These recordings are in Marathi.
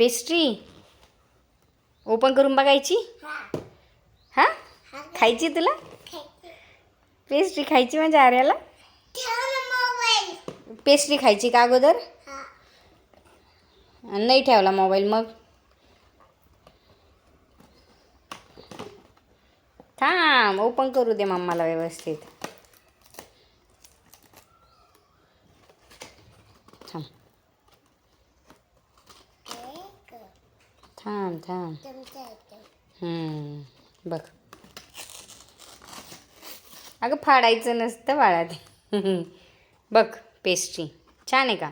पेस्ट्री? ओपन करून बघायची? हां? खायची तुला? पेस्ट्री खायची माझ्या आर्याला? पेस्ट्री खायची का अगोदर? नाही ठेवला मोबाईल मग? थांब ओपन करू दे मम्माला व्यवस्थित. थांब. थांब हम्म, बघ. अगं फाडायचं नसतं बाळा ते बघ पेस्ट्री छान आहे का?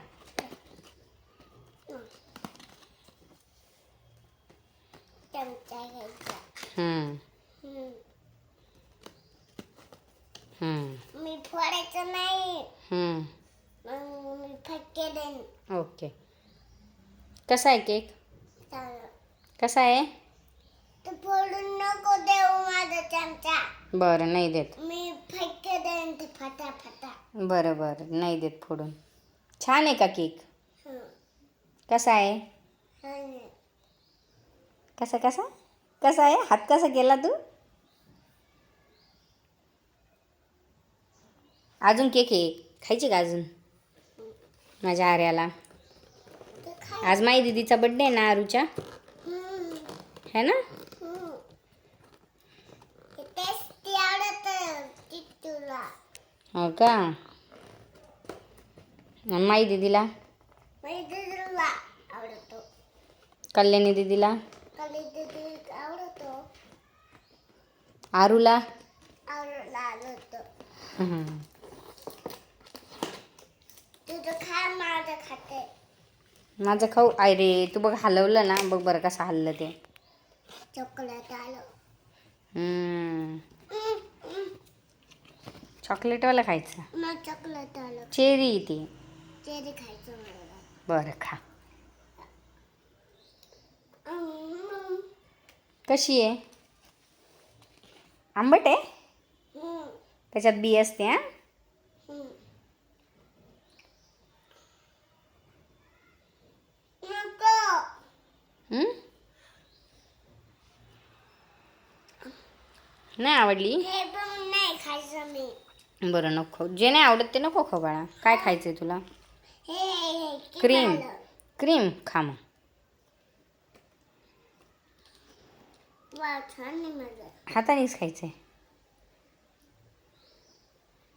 मी फोडायचं नाही. ओके. कसा आहे केक. कसा आहे? नको देऊ माझा चमचा. बरं नाही देत. मी फटके देईन ते फटा फटा बरं बरं नाही देत फोडून. छान आहे का केक? हं. कसा आहे? हं. कसा कसा? कसा आहे? हात कसा केला तू? अजून केक आहे. खायची का अजून? माझ्या आर्याला. तू खा. आज माई दीदीचा बड्डे आहे ना आरूच्या. है ना? हं. का? माई दीदीला? कल्याणी दीदीला? आरूला? माझं खाऊ. आय रे तू बघ हलवलं ना बघ बरं कसं हल्लं ते. चॉकलेट आलं. हम्म. चॉकलेटवाला खायचं. मग चॉकलेट आलं. चेरी ती. चेरी खायचं मला बरं खा. कशी आहे? आंबट आहे? त्याच्यात बी असते हां? हम्म? नाही आवडली? हे बरं नको. जे नाही आवडत ते नको खाऊ बाळा. काय खायचंय तुला? क्रीम? क्रीम खा मग. छान हातानेच खायचंय.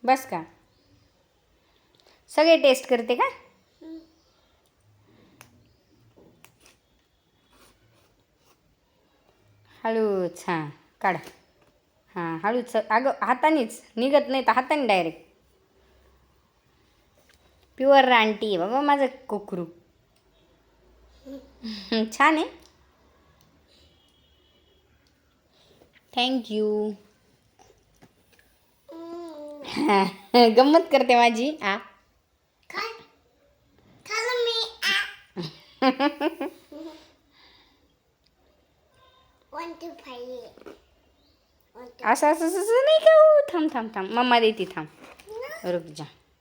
बस का? सगळे टेस्ट करते का? हं. हळूच हां काढ. हां हळूच. अगं हातानेच. निघत नाही तर हाताने डायरेक्ट प्युअर रानटी आहे बाबा माझं कोकरू. छान आहे. थँक्यू हं. गंमत करते माझी. आ. खा खाल्लं मी असं असं असं नाही का? थांब थांब थांब. मम्मा देते थांब. रुक जा.